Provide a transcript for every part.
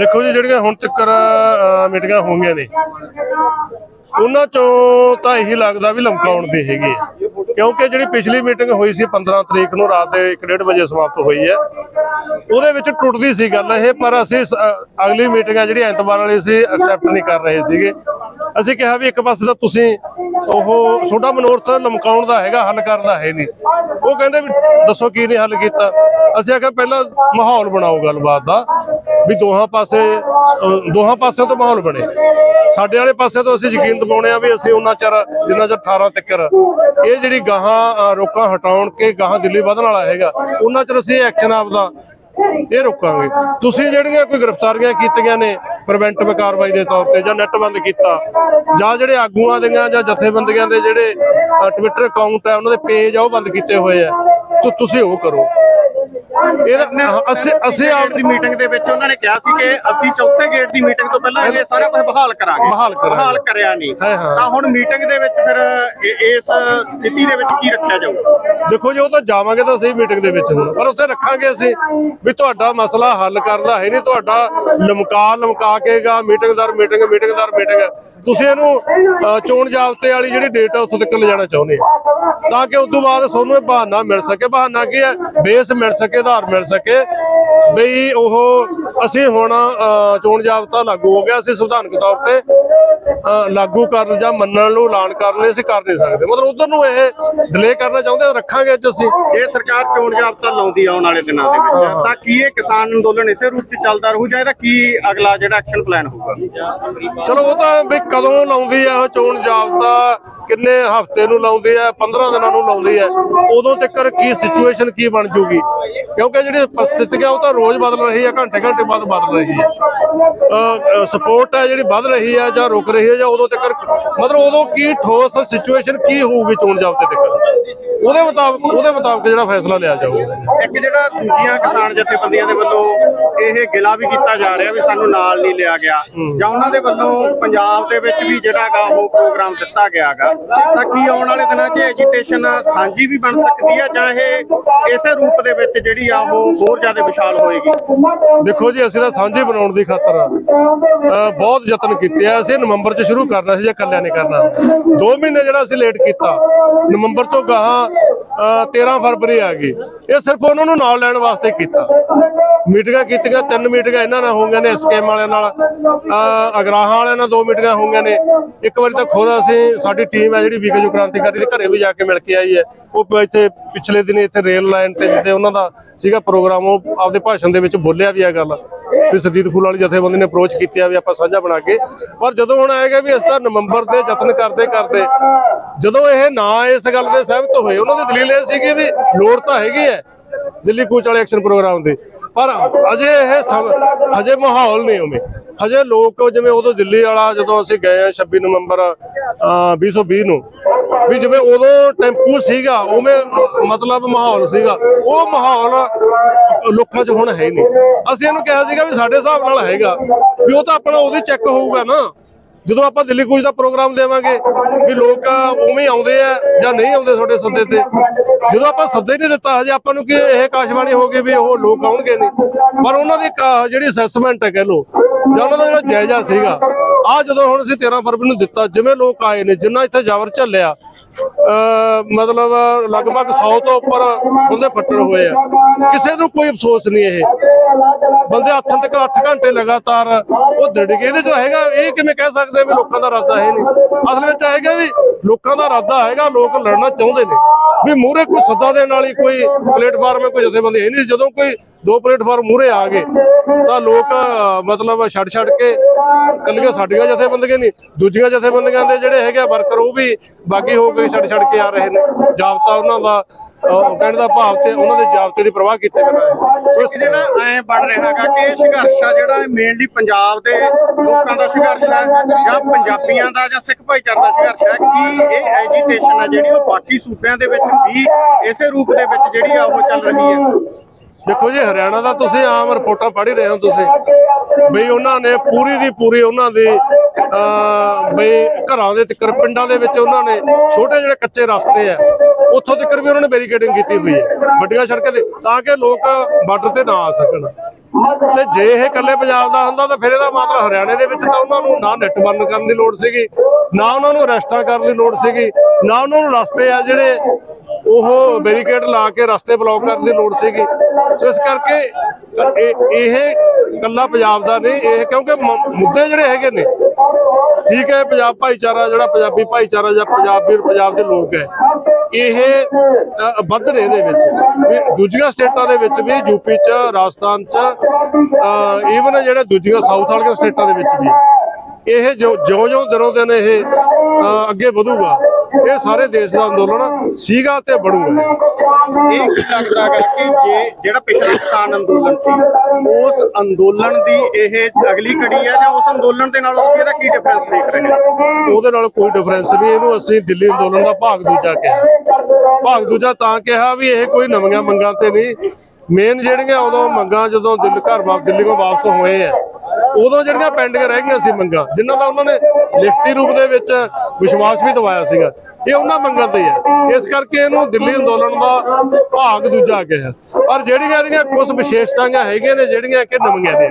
ਦੇਖੋ ਜੀ, ਜਿਹੜੀਆਂ ਹੁਣ ਤੱਕ ਮੀਟਿੰਗਾਂ ਹੋਈਆਂ ਨੇ, ਉਹਨਾਂ ਚੋਂ ਤਾਂ ਇਹੀ ਲੱਗਦਾ ਵੀ ਲਮਕਾਉਣ ਦੀ ਹੈਗੀ ਹੈ ਕਿਉਂਕਿ ਜਿਹੜੀ ਪਿਛਲੀ ਮੀਟਿੰਗ ਹੋਈ ਸੀ 15 ਤਰੀਕ ਨੂੰ, ਰਾਤ ਦੇ 1:30 ਵਜੇ ਸਮਾਪਤ ਹੋਈ ਹੈ। ਉਹਦੇ ਵਿੱਚ ਟੁੱਟਦੀ ਸੀ ਗੱਲ ਇਹ, ਪਰ ਅਸੀਂ ਅਗਲੀ ਮੀਟਿੰਗ ਆ ਜਿਹੜੀ ਐਤਵਾਰ ਵਾਲੀ ਸੀ ਐਕਸੈਪਟ ਨਹੀਂ ਕਰ ਰਹੇ ਸੀਗੇ। ਅਸੀਂ ਕਿਹਾ ਵੀ ਇੱਕ ਪਾਸੇ ਤਾਂ ਤੁਸੀਂ ਉਹ ਤੁਹਾਡਾ ਮਨੋਰਥ ਲਮਕਾਉਣ ਦਾ ਹੈਗਾ, ਹੱਲ ਕਰਨ ਦਾ ਹੈ ਨਹੀਂ। ਉਹ ਕਹਿੰਦੇ ਵੀ ਦੱਸੋ ਕੀ ਨਹੀਂ ਹੱਲ ਕੀਤਾ। ਅਸੀਂ ਆਖਿਆ ਪਹਿਲਾਂ ਮਾਹੌਲ ਬਣਾਓ ਗੱਲਬਾਤ ਦਾ। ਵੀ ਦੋਹਾਂ ਪਾਸੇ ਦੋਹਾਂ ਪਾਸਿਆਂ ਤੋਂ ਮਾਹੌਲ ਬਣੇ। ਸਾਡੇ ਵਾਲੇ ਪਾਸੇ ਤੋਂ ਅਸੀਂ ਯਕੀਨ ਦਿਵਾਉਣੇ ਆ ਵੀ ਅਸੀਂ ਉਹਨਾਂ ਚਿਰ, ਜਿੰਨਾ ਚਿਰ 18 ਤੱਕ ਇਹ ਜਿਹੜੀ ਗਾਹਾਂ ਰੋਕਾਂ ਹਟਾਉਣ ਕੇ ਗਾਹਾਂ ਦਿੱਲੀ ਵਧਣ ਵਾਲਾ ਹੈਗਾ, ਉਹਨਾਂ ਚਿਰ ਅਸੀਂ ਐਕਸ਼ਨ ਆਪਦਾ ਇਹ ਰੋਕਾਂਗੇ। ਤੁਸੀਂ ਜਿਹੜੀਆਂ ਕੋਈ ਗ੍ਰਿਫਤਾਰੀਆਂ ਕੀਤੀਆਂ ਨੇ ਪ੍ਰੀਵੈਂਟਿਵ ਕਾਰਵਾਈ ਦੇ ਤੌਰ ਤੇ ਜਾਂ ਨੈਟ ਬੰਦ ਕੀਤਾ, ਜਾਂ ਜਿਹੜੇ ਆਗੂਆਂ ਦੀਆਂ ਜਾਂ ਜਥੇਬੰਦੀਆਂ ਦੇ ਜਿਹੜੇ ਟਵਿੱਟਰ ਅਕਾਊਂਟ ਹੈ, ਉਹਨਾਂ ਦੇ ਪੇਜ ਆ, ਉਹ ਬੰਦ ਕੀਤੇ ਹੋਏ ਆ, ਤੋ ਤੁਸੀਂ ਉਹ ਕਰੋ। ਇਹਦਾ ਹਾਂ, ਅਸੀਂ ਅਸੀਂ ਗੇਟ ਆਪ ਦੀ ਮੀਟਿੰਗ ਦੇ ਵਿੱਚ ਉਹਨਾਂ ਨੇ ਕਿਹਾ ਸੀ ਕਿ ਅਸੀਂ ਚੌਥੇ ਗੇਟ ਦੀ ਮੀਟਿੰਗ ਤੋਂ ਪਹਿਲਾਂ ਇਹ ਸਾਰਾ ਕੁਝ ਬਹਾਲ ਕਰਾਂਗੇ ਬਹਾਲ ਕਰਾਂਗੇ। ਬਹਾਲ ਕਰਿਆ ਨਹੀਂ ਹਾਂ, ਹਾਂ। ਤਾਂ ਹੁਣ ਮੀਟਿੰਗ ਦੇ ਵਿੱਚ ਫਿਰ ਇ- ਇਸ ਸਥਿਤੀ ਦੇ ਵਿੱਚ ਕੀ ਰੱਖਿਆ ਜਾਊ ਦੇਖੋ ਜੀ ਉਹ ਤਾਂ ਜਾਵਾਂਗੇ ਤਾਂ ਸਹੀ ਮੀਟਿੰਗ ਦੇ ਵਿੱਚ ਹੁਣ ਪਰ ਉੱਥੇ ਰੱਖਾਂਗੇ ਅਸੀਂ ਵੀ ਤੁਹਾਡਾ ਮਸਲਾ ਹੱਲ ਕਰਦਾ ਹੈ ਨਹੀਂ ਤੁਹਾਡਾ ਲਮਕਾ ਲਮਕਾ ਕੇਗਾ ਮੀਟਿੰਗਦਾਰ ਮੀਟਿੰਗ ਮੀਟਿੰਗਦਾਰ ਮੀਟਿੰਗ ਤੁਸੀਂ ਇਹਨੂੰ ਅ, ਚੋਣ ਜਾਬਤੇ ਵਾਲੀ ਜਿਹੜੀ ਡੇਟ ਆ ਉੱਥੋਂ ਤੱਕ ਲਿਜਾਣਾ ਚਾਹੁੰਦੇ ਆ। ਤਾਂ ਕਿ ਉਸ ਤੋਂ ਬਾਅਦ ਤੁਹਾਨੂੰ ਇਹ ਬਹਾਨਾ ਮਿਲ ਸਕੇ। ਬਹਾਨਾ ਕੀ ਹੈ? ਬੇਸ ਮਿਲ ਸਕੇ ਆਧਾਰ ਮਿਲ ਸਕੇ। ਬਈ ਉਹ ਅਸੀਂ ਹੁਣ ਚੋਣ ਜਾਬਤਾ ਲਾਗੂ ਹੋ ਗਿਆ ਅਸੀਂ ਸੰਵਿਧਾਨਕ ਤੌਰ ਤੇ। ਲਾਗੂ ਕਰਨ ਜਾਂ ਮੰਨਣ ਨੂੰ ਐਲਾਨ ਕਰਨ ਲਈ ਅਸੀਂ ਕਰ ਨਹੀਂ ਸਕਦੇ। ਮਤਲਬ ਉਧਰ ਨੂੰ ਇਹ ਡਿਲੇ ਕਰਨਾ ਚਾਹੁੰਦੇ ਰੱਖਾਂਗੇ ਅੱਜ ਅਸੀਂ। ਜੇ ਸਰਕਾਰ ਚੋਣ ਜਾਬਤਾ ਲਾਉਂਦੀ ਆਉਣ ਵਾਲੇ ਦਿਨਾਂ ਦੇ ਵਿੱਚ ਤਾਂ ਕੀ ਇਹ ਕਿਸਾਨ ਅੰਦੋਲਨ ਇਸੇ ਰੂਪ 'ਚ ਚੱਲਦਾ ਰਹੂ ਜਾਂ ਇਹਦਾ ਕੀ ਅਗਲਾ ਜਿਹੜਾ ਐਕਸ਼ਨ ਪਲਾਨ ਹੋਊਗਾ? ਚਲੋ ਉਹ ਤਾਂ ਵੀ ਕਦੋਂ ਲਾਉਂਦੀ ਆ ਉਹ ਚੋਣ ਜਾਬਤਾ? ਕਿੰਨੇ ਹਫ਼ਤੇ ਨੂੰ ਲਾਉਂਦੀ ਆ 15 ਦਿਨਾਂ ਨੂੰ ਲਾਉਂਦੀ ਆ ਉਦੋਂ ਤੱਕ ਕੀ ਸਿਚੁਏਸ਼ਨ ਕੀ ਬਣ ਜੂਗੀ ਕਿਉਂਕਿ ਜਿਹੜੀ ਪਰਿਸਥਿਤੀ ਆ ਉਹ ਤਾਂ ਰੋਜ਼ ਬਦਲ ਰਹੀ ਆ ਘੰਟੇ ਘੰਟੇ ਬਾਅਦ ਬਦਲ ਰਹੀ ਆ। ਸਪੋਰਟ ਹੈ ਜਿਹੜੀ ਵੱਧ ਰਹੀ ਆ ਜਾਂ ਰੁਕ ਰਹੀ ਆ ਜਾਂ ਉਦੋਂ ਤੱਕ ਮਤਲਬ ਉਦੋਂ ਕੀ ਠੋਸ ਸਿਚੁਏਸ਼ਨ ਕੀ ਹੋਊਗੀ ਚੋਣ ਜਾਬਤੇ ਤੱਕ? ਉਹਦੇ ਮੁਤਾਬਕ ਉਹਦੇ ਮੁਤਾਬਕ ਜਿਹੜਾ ਫੈਸਲਾ ਲਿਆ ਜਾਊਗਾ। ਇੱਕ ਜਿਹੜਾ ਦੂਜੀਆਂ ਕਿਸਾਨ ਜਥੇਬੰਦੀਆਂ ਦੇ ਵੱਲੋਂ ਇਹ ਗਿਲਾ ਵੀ ਕੀਤਾ ਜਾ ਰਿਹਾ ਵੀ ਸਾਨੂੰ ਨਾਲ ਨਹੀਂ ਲਿਆ ਗਿਆ ਜਾਂ ਉਹਨਾਂ ਦੇ ਵੱਲੋਂ ਪੰਜਾਬ ਦੇ ਵਿੱਚ ਵੀ ਜਿਹੜਾਗਾ ਉਹ ਪ੍ਰੋਗਰਾਮ ਦਿੱਤਾ ਗਿਆਗਾ ਤਾਂ ਕੀ ਆਉਣ ਵਾਲੇ ਦਿਨਾਂ 'ਚ ਐਜੀਟੇਸ਼ਨ ਸਾਂਝੀ ਵੀ ਬਣ ਸਕਦੀ ਹੈ ਜਾਂ ਇਹ ਇਸੇ ਰੂਪ ਦੇ ਵਿੱਚ ਜਿਹੜੀ ਆ ਉਹ ਹੋਰ ਜ਼ਿਆਦਾ ਵਿਸ਼ਾਲ ਹੋਏਗੀ? ਦੇਖੋ ਜੀ ਅਸੀਂ ਤਾਂ ਸਾਂਝੀ ਬਣਾਉਣ ਦੀ ਖਾਤਰ ਬਹੁਤ ਯਤਨ ਕੀਤੇ ਆ। ਅਸੀਂ ਨਵੰਬਰ ਚ ਸ਼ੁਰੂ ਕਰਨਾ ਸੀ ਜਾਂ ਇਕੱਲਿਆਂ ਨੇ ਕਰਨਾ। 2 ਮਹੀਨੇ ਜਿਹੜਾ ਅਸੀਂ ਲੇਟ ਕੀਤਾ ਨਵੰਬਰ ਤੋਂ ਗਾਹਾਂ ਅ, 13 ਫਰਵਰੀ ਆ ਗਈ। ਇਹ ਸਿਰਫ ਉਹਨਾਂ ਨੂੰ ਨਾਲ ਲੈਣ ਵਾਸਤੇ ਕੀਤਾ। ਮੀਟਿੰਗਾਂ ਕੀਤੀਆਂ, ਤਿੰਨ ਮੀਟਿੰਗਾਂ ਇਹਨਾਂ ਨਾਲ ਹੋਈਆਂ ਨੇ ਐਸਕੇਐਮ ਵਾਲਿਆਂ ਨਾਲ। ਅਗਰਾਹਾਂ ਵਾਲਿਆਂ ਨਾਲ ਦੋ ਮੀਟਿੰਗਾਂ ਹੋਈਆਂ ਨੇ। ਇੱਕ ਵਾਰੀ ਤਾਂ ਖੁਦ ਅਸੀਂ, ਸਾਡੀ ਟੀਮ ਹੈ ਜਿਹੜੀ ਵਿਕਜੂ ਕ੍ਰਾਂਤੀਕਾਰੀ ਦੇ ਘਰੇ ਵੀ ਜਾ ਕੇ ਮਿਲ ਕੇ ਆਈ ਹੈ। ਉਹ ਇੱਥੇ ਪਿਛਲੇ ਦਿਨ ਇੱਥੇ ਰੇਲ ਲਾਈਨ ਤੇ ਜਿੱਥੇ ਉਹਨਾਂ ਦਾ ਸੀਗਾ ਪ੍ਰੋਗਰਾਮ ਉਹ ਆਪਦੇ ਭਾਸ਼ਣ ਦੇ ਵਿੱਚ ਬੋਲਿਆ ਵੀ ਆ ਗੱਲ। ਵੀ ਸਰਜੀਤ ਫੂਲ ਵਾਲੀ ਜਥੇਬੰਦੀ ਨੇ ਅਪਰੋਚ ਕੀਤੀ ਵੀ ਆਪਾਂ ਸਾਂਝਾ ਬਣਾ ਕੇ। ਪਰ ਜਦੋਂ ਹੁਣ ਆਏਗਾ ਵੀ ਇਸ ਦਾ ਨਵੰਬਰ ਦੇ ਯਤਨ ਕਰਦੇ ਕਰਦੇ, ਜਦੋਂ ਇਹ ਨਾ ਇਸ ਗੱਲ ਦੇ ਸਹਿਮਤ ਹੋਏ, ਉਹਨਾਂ ਦੀ ਦਲੀਲ ਇਹ ਸੀਗੀ ਵੀ ਲੋੜ ਤਾਂ ਹੈਗੀ ਹੈ, ਦਿੱਲੀ ਕੂਚ ਵਾਲੇ ਐਕਸ਼ਨ ਪ੍ਰੋਗਰਾਮ ਦੇ। ਪਰ ਅਜੇ ਇਹ ਸਮ- ਹਜੇ ਮਾਹੌਲ ਨਹੀਂ ਉਵੇਂ ਹਜੇ ਲੋਕ ਜਿਵੇਂ ਉਦੋਂ ਦਿੱਲੀ ਵਾਲਾ ਜਦੋਂ ਅਸੀਂ ਗਏ ਆ 26 ਨਵੰਬਰ, ਅਹ 2020 ਨੂੰ, ਵੀ ਜਿਵੇਂ ਉਦੋਂ ਟੈਂਪੂ ਸੀਗਾ, ਉਵੇਂ ਮਤਲਬ ਮਾਹੌਲ ਸੀਗਾ। ਉਹ ਮਾਹੌਲ ਲੋਕਾਂ 'ਚ ਹੁਣ ਹੈ ਹੀ ਨਹੀਂ। ਅਸੀਂ ਇਹਨੂੰ ਕਿਹਾ ਸੀਗਾ ਵੀ ਸਾਡੇ ਹਿਸਾਬ ਨਾਲ ਹੈਗਾ, ਵੀ ਉਹ ਤਾਂ ਆਪਣਾ ਉਹਦੇ ਚੈੱਕ ਹੋਊਗਾ ਨਾ। ਜਦੋਂ ਆਪਾਂ ਦਿੱਲੀ ਕੁਝ ਦਾ ਪ੍ਰੋਗਰਾਮ ਦੇਵਾਂਗੇ ਵੀ ਲੋਕ ਉਵੇਂ ਆਉਂਦੇ ਆ ਜਾਂ ਨਹੀਂ ਆਉਂਦੇ ਤੁਹਾਡੇ ਸੱਦੇ ਤੇ, ਜਦੋਂ ਆਪਾਂ ਸੱਦੇ ਨਹੀਂ ਦਿੱਤਾ, ਹਜੇ ਆਪਾਂ ਨੂੰ ਕਿ ਇਹ ਕਾਸ਼ਬਾਣੀ ਹੋ ਗਈ ਵੀ ਉਹ ਲੋਕ ਆਉਣਗੇ ਨਹੀਂ। ਪਰ ਉਹਨਾਂ ਦੀ ਜਿਹੜੀ ਅਸੈਸਮੈਂਟ ਹੈ ਕਹਿ ਲੋ ਜਾਂ ਉਹਨਾਂ ਦਾ ਜਿਹੜਾ ਜਾਇਜ਼ਾ ਸੀਗਾ ਆ ਜਦੋਂ ਹੁਣ ਅਸੀਂ 13 ਫਰਵਰੀ ਨੂੰ ਦਿੱਤਾ, ਜਿਵੇਂ ਲੋਕ ਆਏ ਨੇ, ਜਿੰਨਾ ਇੱਥੇ ਜਾਵਰ ਝੱਲਿਆ ਮਤਲਬ ਲਗਭਗ 100 ਤੋਂ ਉੱਪਰ ਬੰਦੇ ਫੱਟੜ ਹੋਏ ਆ। ਕਿਸੇ ਨੂੰ ਕੋਈ ਅਫਸੋਸ ਨਹੀਂ ਇਹ। ਬੰਦੇ ਹੱਥਾਂ ਤੱਕ 8 ਘੰਟੇ ਲਗਾਤਾਰ ਉਹ ਦੜ ਗਏ। ਇਹਦੇ ਚ ਹੈਗਾ, ਇਹ ਕਿਵੇਂ ਕਹਿ ਸਕਦੇ ਵੀ ਲੋਕਾਂ ਦਾ ਇਰਾਦਾ ਹੈ ਨਹੀਂ? ਅਸਲ ਵਿੱਚ ਹੈਗਾ ਵੀ ਲੋਕਾਂ ਦਾ ਇਰਾਦਾ ਹੈਗਾ, ਲੋਕ ਲੜਨਾ ਚਾਹੁੰਦੇ ਨੇ। ਵੀ ਮੂਹਰੇ ਕੋਈ ਸੱਦਾ ਦੇਣ ਵਾਲੀ ਕੋਈ ਪਲੇਟਫਾਰਮ ਹੈ, ਕੋਈ ਜਥੇਬੰਦੀ ਹੈ ਨਹੀਂ। ਜਦੋਂ ਕੋਈ ਦੋ ਪਲੇਟਫਾਰਮ ਮੂਹਰੇ ਆ ਗਏ। ਤਾਂ ਲੋਕ ਮਤਲਬ ਛੱਡ ਛੱਡ ਕੇ ਕੱਲੀਆਂ ਸਾਡੀਆਂ ਜਥੇਬੰਦੀਆਂ ਨਹੀਂ, ਦੂਜੀਆਂ ਜਥੇਬੰਦੀਆਂ ਦੇ ਜਿਹੜੇ ਹੈਗੇ ਵਰਕਰ, ਉਹ ਵੀ ਬਾਕੀ ਹੋ ਕੇ ਛੱਡ ਛੱਡ ਕੇ ਆ ਰਹੇ ਨੇ। ਜਾਬਤਾ ਉਹਨਾਂ ਦਾ ਕਹਿਣ ਦਾ ਭਾਵ ਤੇ ਉਹਨਾਂ ਦੇ ਜਾਬਤੇ ਦੀ ਪ੍ਰਵਾਹ ਕੀਤੇ ਬਿਨਾਂ ਸੋ ਇੱਕ ਜਿਹੜਾ ਐ ਬਣ ਰਿਹਾਗਾ ਕਿ ਇਹ ਸੰਘਰਸ਼ ਆ, ਜਿਹੜਾ ਮੇਨਲੀ ਪੰਜਾਬ ਦੇ ਲੋਕਾਂ ਦਾ ਸੰਘਰਸ਼ ਹੈ ਜਾਂ ਪੰਜਾਬੀਆਂ ਦਾ ਜਾਂ ਸਿੱਖ ਭਾਈਚਾਰੇ ਦਾ ਸੰਘਰਸ਼ ਹੈ ਕਿ ਇਹ ਐਜੀਟੇਸ਼ਨ ਆ ਜਿਹੜੀ ਉਹ ਬਾਕੀ ਸੂਬਿਆਂ ਦੇ ਵਿੱਚ ਵੀ ਇਸੇ ਰੂਪ ਦੇ ਵਿੱਚ ਜਿਹੜੀ ਆ ਉਹ ਚੱਲ ਰਹੀ ਹੈ? ਦੇਖੋ ਜੀ, ਹਰਿਆਣਾ ਦਾ ਤੁਸੀਂ ਆਮ ਰਿਪੋਰਟਾਂ ਪੜ੍ਹ ਹੀ ਰਹੇ ਹੋ ਤੁਸੀਂ। ਬਈ ਉਹਨਾਂ ਨੇ ਪੂਰੀ ਦੀ ਪੂਰੀ ਉਹਨਾਂ ਦੀ ਬਈ ਘਰਾਂ ਦੇ ਤੱਕਰ, ਪਿੰਡਾਂ ਦੇ ਵਿੱਚ ਉਹਨਾਂ ਨੇ ਛੋਟੇ ਜਿਹੜੇ ਕੱਚੇ ਰਸਤੇ ਆ, ਉੱਥੋਂ ਤੱਕ ਵੀ ਉਹਨਾਂ ਨੇ ਬੈਰੀਕੇਡਿੰਗ ਕੀਤੀ ਹੋਈ ਹੈ। ਵੱਡੀਆਂ ਸੜਕਾਂ ਤੇ, ਤਾਂ ਕਿ ਲੋਕ ਬਾਰਡਰ ਤੇ ਨਾ ਆ ਸਕਣ। ਤੇ ਜੇ ਇਹ ਇਕੱਲੇ ਪੰਜਾਬ ਦਾ ਹੁੰਦਾ, ਤਾਂ ਫਿਰ ਇਹਦਾ ਮਤਲਬ ਹਰਿਆਣੇ ਦੇ ਵਿੱਚ ਤਾਂ ਉਹਨਾਂ ਨੂੰ ਨਾ ਨੈਟ ਬੰਦ ਕਰਨ ਦੀ ਲੋੜ ਸੀਗੀ, ਨਾ ਉਹਨਾਂ ਨੂੰ ਅਰੈਸਟਾਂ ਕਰਨ ਦੀ ਲੋੜ ਸੀਗੀ, ਨਾ ਉਹਨਾਂ ਨੂੰ ਰਸਤੇ ਆ ਜਿਹੜੇ ਉਹ ਬੈਰੀਕੇਡ ਲਾ ਕੇ ਰਸਤੇ ਬਲੌਕ ਕਰਨ ਦੀ ਲੋੜ ਸੀਗੀ। ਸੋ ਇਸ ਕਰਕੇ, ਇਹ ਇਹ ਇਕੱਲਾ ਪੰਜਾਬ ਦਾ ਨਹੀਂ, ਇਹ ਕਿਉਂਕਿ ਮੁੱਦੇ ਜਿਹੜੇ ਹੈਗੇ ਨੇ, ਠੀਕ ਹੈ, ਪੰਜਾਬ ਭਾਈਚਾਰਾ ਜਿਹੜਾ ਪੰਜਾਬੀ ਭਾਈਚਾਰਾ ਜਾਂ ਪੰਜਾਬੀ ਪੰਜਾਬ ਦੇ ਲੋਕ ਹੈ, ਇਹ ਵੱਧ ਰਹੇ ਇਹਦੇ ਵਿੱਚ। ਦੂਜੀਆਂ ਸਟੇਟਾਂ ਦੇ ਵਿੱਚ ਵੀ ਯੂਪੀ ਚ, ਰਾਜਸਥਾਨ ਚ ਈਵਨ ਜਿਹੜੇ ਦੂਜੀਆਂ ਸਾਊਥ ਵਾਲੀਆਂ ਸਟੇਟਾਂ ਦੇ ਵਿੱਚ ਵੀ ਇਹ ਜੋ, ਜਿਉਂ-ਜਿਉਂ ਦਿਨੋਂ ਦਿਨ ਇਹ ਅੱਗੇ ਵਧੂਗਾ। ਇਹ ਸਾਰੇ ਦੇਸ਼ ਦਾ ਅੰਦੋਲਨ ਸੀਗਾ ਤੇ ਬਣੂਗਾ ਇਹ। ਕੀ ਲੱਗਦਾ ਹੈ ਕਿ ਜੇ ਜਿਹੜਾ ਪਿਛਲਾ ਕਿਸਾਨ ਅੰਦੋਲਨ ਸੀ ਉਸ ਅੰਦੋਲਨ ਦੀ ਇਹ ਅਗਲੀ ਕੜੀ ਹੈ ਜਾਂ ਉਸ ਅੰਦੋਲਨ ਦੇ ਨਾਲੋਂ ਤੁਸੀਂ ਇਹਦਾ ਕੀ ਡਿਫਰੈਂਸ ਦੇਖ ਰਹੇ ਹੋ? ਉਹਦੇ ਨਾਲ ਕੋਈ ਡਿਫਰੈਂਸ ਨਹੀਂ ਇਹਨੂੰ ਅਸੀਂ ਦਿੱਲੀ ਅੰਦੋਲਨ ਦਾ ਭਾਗ ਦੂਜਾ ਕਿਹਾ। ਭਾਗ ਦੂਜਾ ਤਾਂ ਕਿਹਾ ਵੀ ਇਹ ਕੋਈ ਨਵੀਆਂ ਮੰਗਾਂ ਤੇ ਨਹੀਂ। ਮੇਨ ਜਿਹੜੀਆਂ ਉਦੋਂ ਮੰਗਾਂ ਜਦੋਂ ਦਿੱਲੀ ਘਰ ਵਾਪਸ ਦਿੱਲੀ ਕੋਲ ਵਾਪਸ ਹੋਏ ਆ ਉਦੋਂ ਜਿਹੜੀਆਂ ਪੈਂਡਿੰਗ ਰਹਿ ਗਈਆਂ ਸੀ ਮੰਗਾਂ, ਜਿਨ੍ਹਾਂ ਦਾ ਉਹਨਾਂ ਨੇ ਲਿਖਤੀ ਰੂਪ ਦੇ ਵਿੱਚ ਵਿਸ਼ਵਾਸ ਵੀ ਦਿਵਾਇਆ ਸੀਗਾ, ਇਹ ਉਹਨਾਂ ਮੰਗਾਂ ਤੇ ਹੈ ਇਸ ਕਰਕੇ ਇਹਨੂੰ ਦਿੱਲੀ ਅੰਦੋਲਨ ਦਾ ਭਾਗ ਦੂਜਾ ਕਿਹਾ ਪਰ ਜਿਹੜੀਆਂ ਇਹਦੀਆਂ ਕੁਝ ਵਿਸ਼ੇਸ਼ਤਾਵਾਂ ਹੈਗੀਆਂ ਨੇ, ਜਿਹੜੀਆਂ ਕਿ ਨਵੀਆਂ ਨੇ,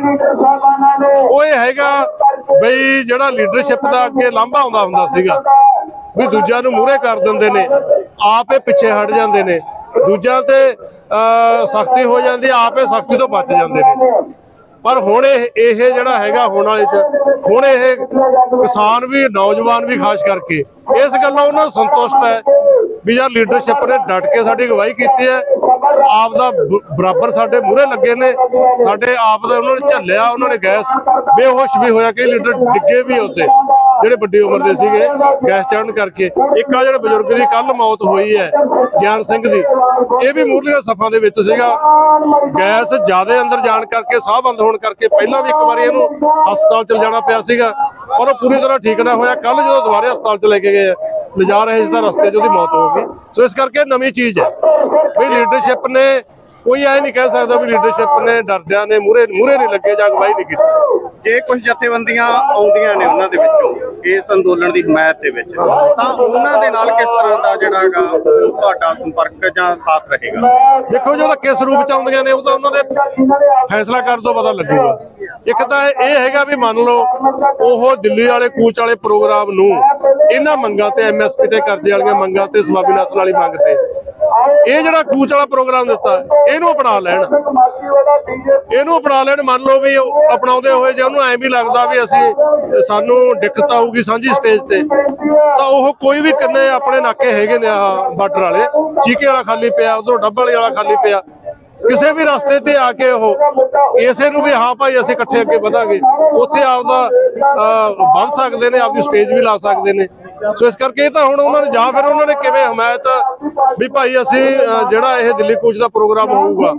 ਉਹ ਇਹ ਹੈਗਾ ਬਈ ਜਿਹੜਾ ਲੀਡਰਸ਼ਿਪ ਦਾ ਅੱਗੇ ਲਾਂਭਾ ਆਉਂਦਾ ਹੁੰਦਾ ਸੀਗਾ, ਵੀ ਦੂਜਿਆਂ ਨੂੰ ਮੂਹਰੇ ਕਰ ਦਿੰਦੇ ਨੇ, ਆਪ ਇਹ ਪਿੱਛੇ ਹਟ ਜਾਂਦੇ ਨੇ, ਦੂਜਿਆਂ ਤੇ ਸਖਤੀ ਹੋ ਜਾਂਦੀ, ਆਪੇ ਸਖਤੀ ਤੋਂ ਬਚ ਜਾਂਦੇ ਨੇ। ਪਰ ਹੁਣ ਇਹ ਇਹ ਜਿਹੜਾ ਹੈਗਾ ਹੋਣ ਵਾਲੇ ਚ, ਹੁਣ ਇਹ ਕਿਸਾਨ ਵੀ, ਨੌਜਵਾਨ ਵੀ ਖਾਸ ਕਰਕੇ, ਇਸ ਗੱਲੋਂ ਉਹਨਾਂ ਨੂੰ ਸੰਤੁਸ਼ਟ ਹੈ ਵੀ ਯਾਰ ਲੀਡਰਸ਼ਿਪ ਨੇ ਡਟ ਕੇ ਸਾਡੀ ਅਗਵਾਈ ਕੀਤੀ ਹੈ। ਆਪ ਦਾ ਬਰਾਬਰ ਸਾਡੇ ਮੂਹਰੇ ਲੱਗੇ ਨੇ, ਸਾਡੇ ਆਪ ਦਾ ਉਹਨਾਂ ਨੇ ਝੱਲਿਆ, ਉਹਨਾਂ ਨੇ ਗੈਸ ਬੇਹੋਸ਼ ਵੀ ਹੋਇਆ ਕਿ ਲੀਡਰ ਡਿੱਗੇ ਵੀ ਉੱਤੇ। ਜਿਹੜੇ ਵੱਡੀ ਉਮਰ ਦੇ ਸੀਗੇ ਗੈਸ ਚੜਨ ਕਰਕੇ। ਇੱਕ ਆ ਜਿਹੜੇ ਬਜ਼ੁਰਗ ਦੀ ਕੱਲ ਮੌਤ ਹੋਈ ਹੈ ਗਿਆਨ ਸਿੰਘ ਦੀ ਇਹ ਵੀ ਮੂਰਲੀਆਂ ਸਫ਼ਾਂ ਦੇ ਵਿੱਚ ਸੀਗਾ। ਗੈਸ ਜ਼ਿਆਦਾ ਅੰਦਰ ਜਾਣ ਕਰਕੇ ਸਾਹ ਬੰਦ ਹੋਣ ਕਰਕੇ ਪਹਿਲਾਂ ਵੀ ਇੱਕ ਵਾਰੀ ਇਹਨੂੰ ਹਸਪਤਾਲ ਚ ਜਾਣਾ ਪਿਆ ਸੀਗਾ। ਪਰ ਉਹ ਪੂਰੀ ਤਰ੍ਹਾਂ ਠੀਕ ਨਾ ਹੋਇਆ। ਕੱਲ ਜਦੋਂ ਦੁਬਾਰੇ ਹਸਪਤਾਲ ਚ ਲੈ ਕੇ ਗਏ ਆ, ਲਿਜਾ ਰਹੇ ਸੀ ਤਾਂ ਰਸਤੇ 'ਚ ਉਹਦੀ ਮੌਤ ਹੋ ਗਈ। ਸੋ ਇਸ ਕਰਕੇ ਨਵੀਂ ਚੀਜ਼ ਹੈ। ਵੀ ਲੀਡਰਸ਼ਿਪ ਨੇ ਕੋਈ ਐ ਨਹੀਂ ਕਹਿ ਸਕਦਾ ਵੀ ਲੀਡਰਸ਼ਿਪ ਨੇ ਡਰਦਿਆਂ ਨੇ ਮੂਰੇ ਮੂਰੇ ਨਹੀਂ ਲੱਗੇ ਜਾਂ ਅਗਵਾਈ ਨਹੀਂ ਕੀਤੀ। ਜੇ ਕੁਝ ਜਥੇਬੰਦੀਆਂ ਆਉਂਦੀਆਂ ਨੇ ਉਹਨਾਂ ਦੇ ਵਿੱਚੋਂ ਇਸ ਅੰਦੋਲਨ ਦੀ ਹਮਾਇਤ ਦੇ ਵਿੱਚ ਤਾਂ ਉਹਨਾਂ ਦੇ ਨਾਲ ਕਿਸ ਤਰ੍ਹਾਂ ਦਾ ਜਿਹੜਾ ਹੈਗਾ ਉਹ ਤੁਹਾਡਾ ਸੰਪਰਕ ਜਾਂ ਸਾਥ ਰਹੇਗਾ? ਦੇਖੋ ਜਦੋਂ ਕਿਸ ਰੂਪ ਚ ਆਉਂਦੀਆਂ ਨੇ ਉਹ ਤਾਂ ਉਹਨਾਂ ਦੇ ਫੈਸਲਾ ਕਰਨ ਤੋਂ ਪਤਾ ਲੱਗੂਗਾ। ਇੱਕ ਤਾਂ ਇਹ ਹੈਗਾ ਵੀ ਮੰਨ ਲਓ ਉਹ ਦਿੱਲੀ ਵਾਲੇ ਕੂਚ ਵਾਲੇ ਪ੍ਰੋਗਰਾਮ ਨੂੰ ਇਹਨਾਂ ਮੰਗਾਂ ਤੇ ਐਮਐਸਪੀ ਤੇ ਕਰਜ਼ੇ ਵਾਲੀਆਂ ਮੰਗਾਂ ਤੇ ਸਵਾਮੀਨਾਥਨ ਵਾਲੀ ਮੰਗ ਤੇ ਇਹ ਜਿਹੜਾ ਕੂਚ ਵਾਲਾ ਪ੍ਰੋਗਰਾਮ ਦਿੱਤਾ ਇਹਨੂੰ ਅਪਣਾ ਲੈਣ। ਇਹਨੂੰ ਅਪਣਾ ਲੈਣ ਮੰਨ ਲਓ ਵੀ ਅਪਣਾਉਂਦੇ ਹੋਏ ਜੇ ਉਹਨੂੰ ਐਂ ਵੀ ਲੱਗਦਾ ਵੀ ਅਸੀਂ ਸਾਨੂੰ ਦਿੱਕਤ ਆਊਗੀ ਸਾਂਝੀ ਸਟੇਜ ਤੇ ਤਾਂ ਉਹ ਕੋਈ ਵੀ ਕਿੰਨੇ ਆਪਣੇ ਨਾਕੇ ਹੈਗੇ ਨੇ ਆ ਬਾਰਡਰ ਵਾਲੇ ਚੀਕੇ ਵਾਲਾ ਖਾਲੀ ਪਿਆ ਉਧਰੋਂ ਡੱਬਲ ਵਾਲਾ ਖਾਲੀ ਪਿਆ। ਕਿਸੇ ਵੀ ਰਸਤੇ ਤੇ ਆ ਕੇ ਉਹ ਇਸੇ ਨੂੰ ਵੀ ਹਾਂ ਭਾਈ ਅਸੀਂ ਇਕੱਠੇ ਅੱਗੇ ਵਧਾਂਗੇ। ਉੱਥੇ ਆਪਦਾ ਅਹ, ਵੱਧ ਸਕਦੇ ਨੇ ਆਪਦੀ ਸਟੇਜ ਵੀ ਲਾ ਸਕਦੇ ਨੇ। ਸੋ ਇਸ ਕਰਕੇ ਇਹ ਤਾਂ ਹੁਣ ਉਹਨਾਂ ਨੇ ਜਾਂ ਫਿਰ ਉਹਨਾਂ ਨੇ ਕਿਵੇਂ ਹਮਾਇਤ ਵੀ ਭਾਈ ਅਸੀਂ ਜਿਹੜਾ ਇਹ ਦਿੱਲੀ ਕੂਚ ਦਾ ਪ੍ਰੋਗਰਾਮ ਹੋਊਗਾ,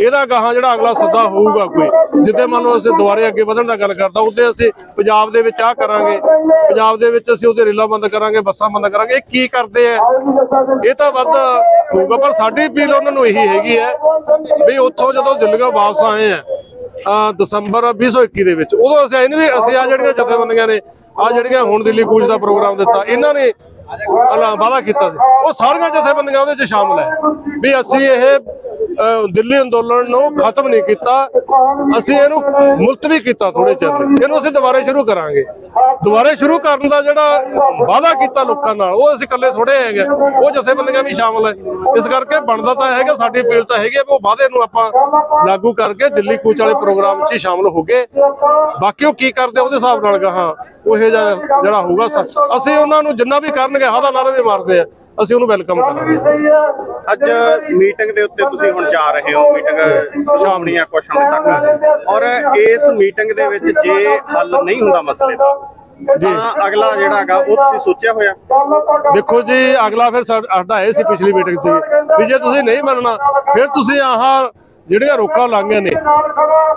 ਇਹਦਾ ਗਾਹਾਂ ਜਿਹੜਾ ਅਗਲਾ ਸੱਦਾ ਹੋਊਗਾ ਕੋਈ ਜਿੱਦੇ ਮੰਨ ਲਓ ਅਸੀਂ ਦੁਬਾਰੇ ਅੱਗੇ ਵਧਣ ਦਾ ਗੱਲ ਕਰਦਾ ਉਹਦੇ ਅਸੀਂ ਪੰਜਾਬ ਦੇ ਵਿੱਚ ਆਹ ਕਰਾਂਗੇ, ਪੰਜਾਬ ਦੇ ਵਿੱਚ ਅਸੀਂ ਉਹਦੇ ਰੇਲਾਂ ਬੰਦ ਕਰਾਂਗੇ, ਬੱਸਾਂ ਬੰਦ ਕਰਾਂਗੇ, ਇਹ ਕੀ ਕਰਦੇ ਆ? ਇਹ ਤਾਂ ਵੱਧ ਹੋਊਗਾ, ਪਰ ਸਾਡੀ ਅਪੀਲ ਉਹਨਾਂ ਨੂੰ ਇਹੀ ਹੈਗੀ ਹੈ ਵੀ ਉੱਥੋਂ ਜਦੋਂ ਦਿੱਲੀੋਂ ਵਾਪਸ ਆਏ ਆ ਅਹ ਦਸੰਬਰ 2021 ਦੇ ਵਿੱਚ, ਉਦੋਂ ਅਸੀਂ ਆਏ ਵੀ ਅਸੀਂ ਆ ਜਿਹੜੀਆਂ ਜਥੇਬੰਦੀਆਂ ਨੇ ਆ ਜਿਹੜੀਆਂ ਹੁਣ ਦਿੱਲੀ ਕੂਚ ਦਾ ਪ੍ਰੋਗਰਾਮ ਦਿੱਤਾ, ਇਹਨਾਂ ਨੇ ਅਲਾ ਵਾਅਦਾ ਕੀਤਾ ਸੀ। ਉਹ ਸਾਰੀਆਂ ਜਥੇਬੰਦੀਆਂ ਉਹਦੇ ਚ ਸ਼ਾਮਲ ਹੈ। ਵੀ ਅਸੀਂ ਇਹ ਦਿੱਲੀ ਅੰਦੋਲਨ ਨੂੰ ਖਤਮ ਨਹੀਂ ਕੀਤਾ, ਅਸੀਂ ਇਹਨੂੰ ਮੁਲਤਵੀ ਕੀਤਾ ਥੋੜੇ ਚਿਰ ਲਈ। ਇਹਨੂੰ ਅਸੀਂ ਦੁਬਾਰੇ ਸ਼ੁਰੂ ਕਰਾਂਗੇ। ਦੁਬਾਰੇ ਸ਼ੁਰੂ ਕਰਨ ਦਾ ਜਿਹੜਾ ਵਾਅਦਾ ਕੀਤਾ ਲੋਕਾਂ ਨਾਲ, ਉਹ ਅਸੀਂ ਇਕੱਲੇ ਥੋੜੇ ਹੈਗੇ ਉਹ ਜਥੇਬੰਦੀਆਂ ਵੀ ਸ਼ਾਮਲ ਹੈ। ਇਸ ਕਰਕੇ ਬਣਦਾ ਤਾਂ ਹੈਗਾ, ਸਾਡੀ ਅਪੀਲ ਤਾਂ ਹੈਗੀ ਉਹ ਵਾਅਦੇ ਨੂੰ ਆਪਾਂ ਲਾਗੂ ਕਰਕੇ ਦਿੱਲੀ ਕੂਚ ਵਾਲੇ ਪ੍ਰੋਗਰਾਮ 'ਚ ਸ਼ਾਮਲ ਹੋ ਗਏ ਬਾਕੀ ਉਹ ਕੀ ਕਰਦੇ ਉਹਦੇ ਹਿਸਾਬ ਨਾਲ ਗਾਹਾਂ ਉਹ ਜਿਹੜਾ ਹੋਊਗਾ ਅਸੀਂ ਉਹਨਾਂ ਨੂੰ ਜਿੰਨਾ ਵੀ ਕਰਨਗੇ ਹਾਦਾ ਨਾਰੇ ਵੀ ਮਾਰਦੇ ਆ, ਅਸੀਂ ਉਹਨੂੰ ਵੈਲਕਮ ਕਰਾਂਗੇ। ਅੱਜ ਮੀਟਿੰਗ ਦੇ ਉੱਤੇ ਤੁਸੀਂ ਹੁਣ ਜਾ ਰਹੇ ਹੋ, ਮੀਟਿੰਗ ਸ਼ਾਮਣੀ ਆ ਕੁਛ ਸਮੇਂ ਤੱਕ। ਔਰ ਇਸ ਮੀਟਿੰਗ ਦੇ ਵਿੱਚ ਜੇ ਹੱਲ ਨਹੀਂ ਹੁੰਦਾ ਮਸਲੇ ਦਾ ਤਾਂ ਅਗਲਾ ਜਿਹੜਾ ਹੈਗਾ ਉਹ ਤੁਸੀਂ ਸੋਚਿਆ ਹੋਇਆ? ਦੇਖੋ ਜੀ ਅਗਲਾ ਫਿਰ ਸਾਡਾ ਇਹ ਸੀ ਪਿਛਲੀ ਮੀਟਿੰਗ 'ਚ ਵੀ। ਜੇ ਤੁਸੀਂ ਨਹੀਂ ਮੰਨਣਾ ਫਿਰ ਤੁਸੀਂ ਆਹ ਜਿਹੜੀਆਂ ਰੋਕਾਂ ਲਾਂਘੀਆਂ ਨੇ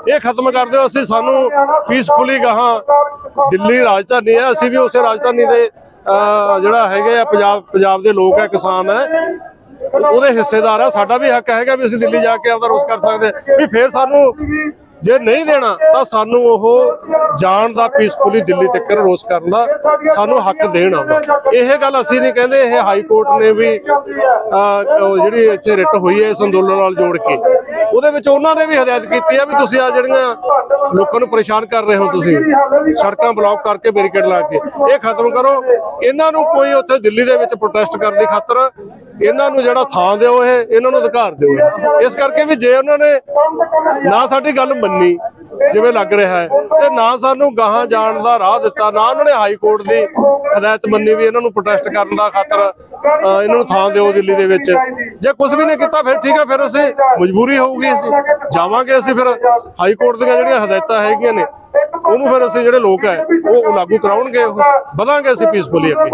ਇਹ ਖਤਮ ਕਰ ਦਿਓ। ਅਸੀਂ ਸਾਨੂੰ ਪੀਸਫੁਲੀ ਗਾਹਾਂ ਦਿੱਲੀ ਰਾਜਧਾਨੀ ਹੈ। ਅਸੀਂ ਵੀ ਉਸੇ ਰਾਜਧਾਨੀ ਦੇ ਜਿਹੜਾ ਹੈਗੇ ਆ ਪੰਜਾਬ ਪੰਜਾਬ ਦੇ ਲੋਕ ਹੈ ਕਿਸਾਨ ਹੈ। ਉਹਦੇ ਹਿੱਸੇਦਾਰ ਆ। ਸਾਡਾ ਵੀ ਹੱਕ ਹੈਗਾ ਵੀ ਅਸੀਂ ਦਿੱਲੀ ਜਾ ਕੇ ਆਪਦਾ ਰੋਸ ਕਰ ਸਕਦੇ ਵੀ ਫਿਰ ਸਾਨੂੰ ਜੇ ਨਹੀਂ ਦੇਣਾ, ਤਾਂ ਸਾਨੂੰ ਉਹ ਜਾਣ ਦਾ ਪੀਸਫੁਲੀ ਦਿੱਲੀ ਤੱਕ ਰੋਸ ਕਰਨ ਦਾ ਸਾਨੂੰ ਹੱਕ ਦੇਣ ਆਉਂਦਾ। ਇਹ ਗੱਲ ਅਸੀਂ ਨਹੀਂ ਕਹਿੰਦੇ, ਇਹ ਹਾਈ ਕੋਰਟ ਨੇ ਵੀ ਜਿਹੜੀ ਇੱਥੇ ਰਿਟ ਹੋਈ ਹੈ ਇਸ ਅੰਦੋਲਨ ਨਾਲ ਜੋੜ ਕੇ। ਉਹਦੇ ਵਿੱਚ ਉਹਨਾਂ ਨੇ ਵੀ ਹਦਾਇਤ ਕੀਤੀ ਹੈ ਵੀ ਤੁਸੀਂ ਆ ਜਿਹੜੀਆਂ ਲੋਕਾਂ ਨੂੰ ਪਰੇਸ਼ਾਨ ਕਰ ਰਹੇ ਹੋ ਤੁਸੀਂ, ਸੜਕਾਂ ਬਲੌਕ ਕਰਕੇ ਬੈਰੀਕੇਡ ਲਾ ਕੇ, ਇਹ ਖਤਮ ਕਰੋ। ਇਹਨਾਂ ਨੂੰ ਕੋਈ ਉੱਥੇ ਦਿੱਲੀ ਦੇ ਵਿੱਚ ਪ੍ਰੋਟੈਸਟ ਕਰਨ ਦੀ ਖਾਤਰ ਇਹਨਾਂ ਨੂੰ ਜਿਹੜਾ ਥਾਂ ਦਿਓ ਇਹ, ਇਹਨਾਂ ਨੂੰ ਅਧਿਕਾਰ ਦਿਓ ਇਹ। ਇਸ ਕਰਕੇ ਵੀ ਜੇ ਉਹਨਾਂ ਨੇ ਨਾ ਸਾਡੀ ਗੱਲ ਮੰਨੀ, ਜਿਵੇਂ ਲੱਗ ਰਿਹਾ ਹੈ, ਤੇ ਨਾ ਸਾਨੂੰ ਗਾਹਾਂ ਜਾਣ ਦਾ ਰਾਹ ਦਿੱਤਾ, ਨਾ ਉਹਨਾਂ ਨੇ ਹਾਈ ਕੋਰਟ ਦੀ ਹਦਾਇਤ ਮੰਨੀ ਵੀ ਇਹਨਾਂ ਨੂੰ ਪ੍ਰੋਟੈਸਟ ਕਰਨ ਦਾ ਖਾਤਰ ਇਹਨਾਂ ਨੂੰ ਥਾਂ ਦਿਓ ਦਿੱਲੀ ਦੇ ਵਿੱਚ ਜੇ ਕੁਝ ਵੀ ਨਹੀਂ ਕੀਤਾ, ਫਿਰ ਠੀਕ ਹੈ ਫਿਰ ਅਸੀਂ ਮਜਬੂਰੀ ਹੋਊਗੀ, ਅਸੀਂ ਜਾਵਾਂਗੇ ਅਸੀਂ ਫਿਰ ਹਾਈ ਕੋਰਟ ਦੀਆਂ ਜਿਹੜੀਆਂ ਹਦਾਇਤਾਂ ਹੈਗੀਆਂ ਨੇ, ਉਹਨੂੰ ਫਿਰ ਅਸੀਂ ਜਿਹੜੇ ਲੋਕ ਹੈ, ਉਹ ਲਾਗੂ ਕਰਾਉਣਗੇ, ਉਹ ਵਧਾਂਗੇ ਅਸੀਂ ਪੀਸਫੁਲੀ ਅੱਗੇ